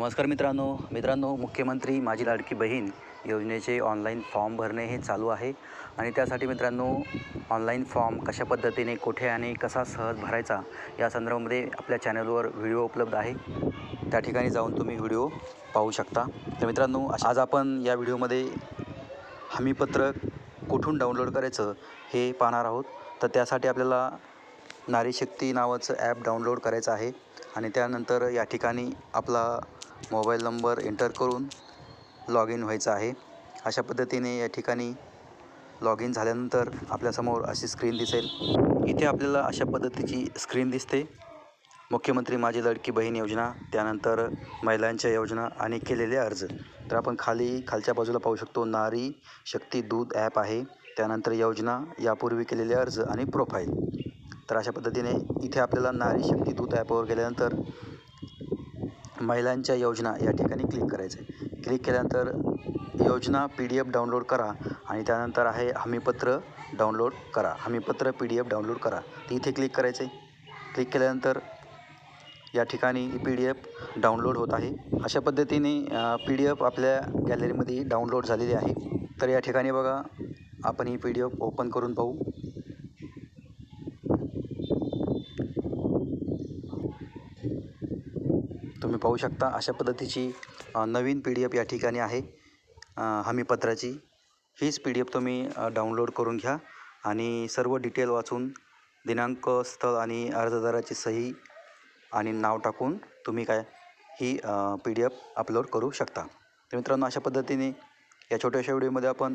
नमस्कार मित्रांनो. मित्रांनो मुख्यमंत्री माझी लाडकी बहीण योजनेचे ऑनलाईन फॉर्म भरणे हे चालू आहे. आणि त्यासाठी मित्रांनो ऑनलाईन फॉर्म कशा पद्धतीने कुठे आणि कसा सहज भरायचा या संदर्भामध्ये आपल्या चॅनलवर व्हिडिओ उपलब्ध आहे. त्या ठिकाणी जाऊन तुम्ही व्हिडिओ पाहू शकता. तर मित्रांनो आज आपण या व्हिडिओमध्ये हमीपत्र कुठून डाउनलोड करायचं हे पाहणार आहोत. तर त्यासाठी आपल्याला नारी शक्ती नावाचं ॲप डाउनलोड करायचं आहे. आणि त्यानंतर या ठिकाणी आपला मोबाईल नंबर एंटर करून लॉग इन व्हायचं आहे. अशा पद्धतीने या ठिकाणी लॉग इन झाल्यानंतर आपल्यासमोर अशी स्क्रीन दिसेल. इथे आपल्याला अशा पद्धतीची स्क्रीन दिसते. मुख्यमंत्री माझी लडकी बहीण योजना त्यानंतर महिलांच्या योजना आणि केलेले अर्ज. तर आपण खाली खालच्या बाजूला पाहू शकतो नारी शक्ती दूध ॲप आहे. त्यानंतर योजना यापूर्वी केलेले अर्ज आणि प्रोफाईल. तर अशा पद्धतीने इथे आपल्याला नारी शक्ती दूध ॲपवर गेल्यानंतर महिलांच्या योजना या ठिकाणी क्लिक करायचं आहे क्लिक केल्यानंतर योजना पी डी एफ डाउनलोड करा आणि त्यानंतर आहे हमीपत्र डाउनलोड करा. हमीपत्र पी डी एफ डाउनलोड करा. ती इथे क्लिक करायचं आहे क्लिक केल्यानंतर या ठिकाणी पी डी एफ डाउनलोड होत आहे. अशा पद्धतीने पी डी एफ आपल्या गॅलरीमध्ये डाउनलोड झालेली आहे. तर या ठिकाणी बघा आपण ही पी डी एफ ओपन करून पाहू. तुम्ही पाहू शकता अशा पद्धतीची नवीन पी डी एफ या ठिकाणी आहे. हमीपत्राची. हीच पी डी एफ तुम्ही डाउनलोड करून घ्या आणि सर्व डिटेल वाचून दिनांक स्थळ आणि अर्जदाराची सही आणि नाव टाकून तुम्ही काय ही पी डी एफ अपलोड करू शकता. तर मित्रांनो अशा पद्धतीने या छोट्याशा व्हिडिओमध्ये आपण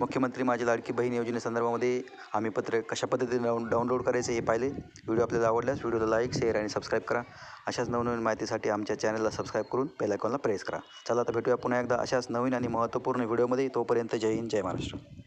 मुख्यमंत्री माझी लाडकी बहीण योजनेसंदर्भामध्ये आम्ही पत्र कशा पद्धतीने डाऊन डाउनलोड करायचं हे पाहिले. व्हिडिओ आपल्याला आवडल्यास व्हिडिओला लाईक शेअर आणि सबस्क्राईब करा. अशाच नवनवीन माहितीसाठी आमच्या चॅनलला सबस्क्राईब करून बेलायकॉनला प्रेस करा. चला आता भेटूया पुन्हा एकदा अशाच नवीन आणि महत्त्वपूर्ण व्हिडिओमध्ये. तोपर्यंत जय हिंद जय महाराष्ट्र.